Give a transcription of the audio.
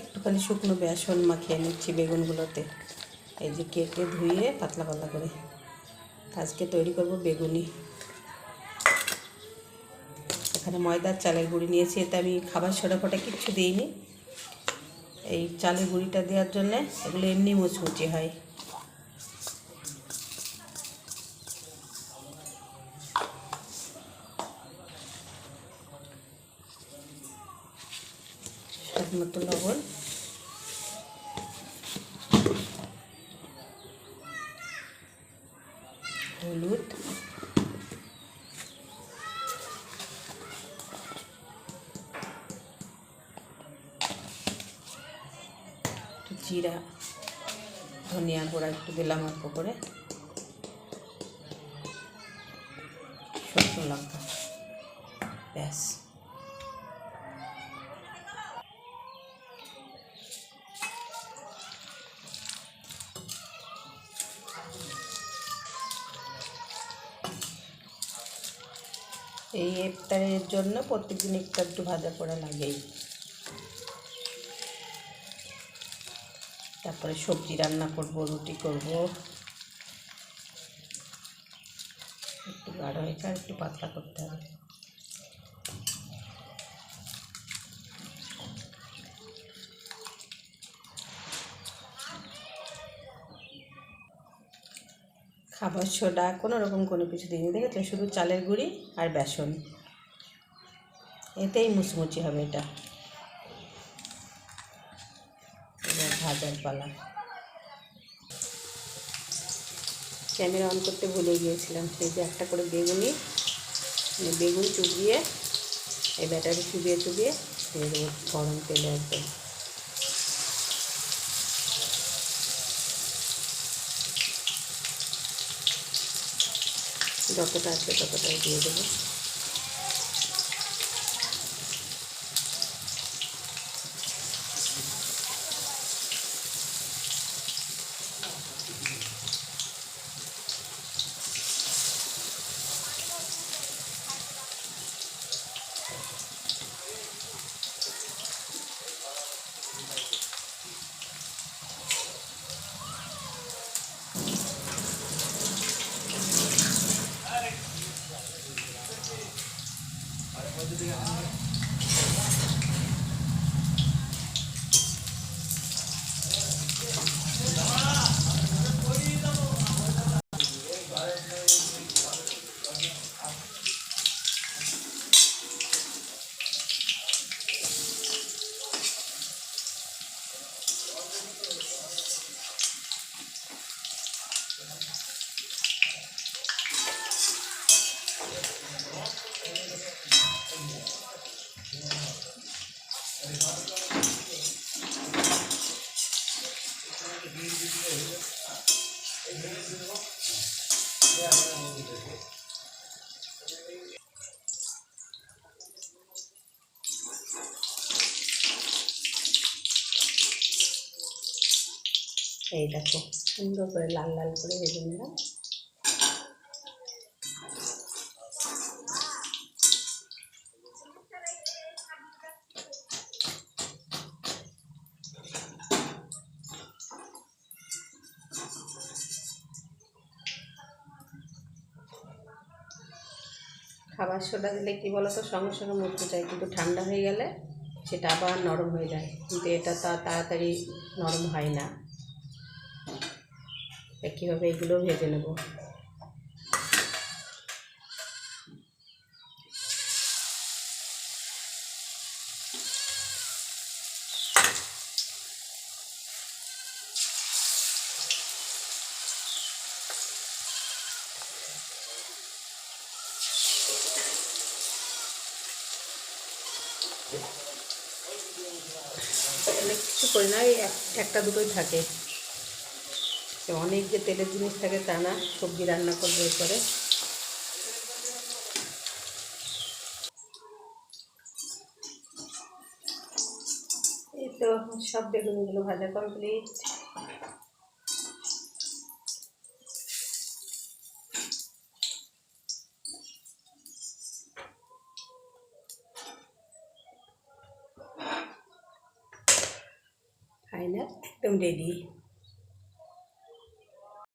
একটুখানি শুকনো বেসন মাখিয়ে নিচ্ছি বেগুনগুলোতে। এই যে কেটে ধুয়ে পাতলা পাতলা করে আজকে তৈরি করব বেগুনি। এখানে ময়দার চালের গুঁড়ি নিয়েছি, এতে আমি খাবার সোডা ফোটা কিচ্ছু দিইনি। এই চালের গুঁড়িটা দেওয়ার জন্যে এগুলো এমনি মুচমুচি হয়। স্বাদ মতো লবণ। হলুদ। জিরা ধনিয়া গুঁড়া একটু দিলাম অল্প করে। শুকনো লঙ্কা। ব্যাস। এই ইফতারের জন্য প্রত্যেকদিন একটু একটু ভাজা পোড়া লাগেই। তারপরে সবজি রান্না করব, রুটি করব। একটু গাঢ় আর একটু পাতলা করতে হবে। খাবার সোডা কোনো রকম কোনো কিছু দিইনি। দেখেছ শুধু চালের গুঁড়ি আর বেসন। এতেই মুচমুচি হবে এটা। ভাজার পালা। ক্যামেরা অন করতে ভুলে গিয়েছিলাম। সেই যে একটা করে বেগুনি মানে বেগুন চুবিয়ে, এই ব্যাটারি চুবিয়ে চুবিয়ে দিয়ে গরম তেলে একদম। যতটা আছে ততটাই দিয়ে দেবো। to do it. এই দেখো, সুন্দর করে লাল লাল করে ভেজে নিলাম। খাবার সোডা দিলে কি বলো তো সঙ্গে সঙ্গে মুড়তে চাই কিন্তু ঠান্ডা হয়ে গেলে সেটা আবার নরম হয়ে যায়। কিন্তু এটা তো তাড়াতাড়ি নরম হয় না। কীভাবে এগুলো ভেজে নেব? অনেক কিছু করি না এক- একটা দুটোই থাকে। যে অনেক যে তেলের জিনিস থাকে তা না, সবজি রান্না করব করে এই তো সব বেগুনগুলো ভাজা কমপ্লিট ফাইনাল একদম রেডি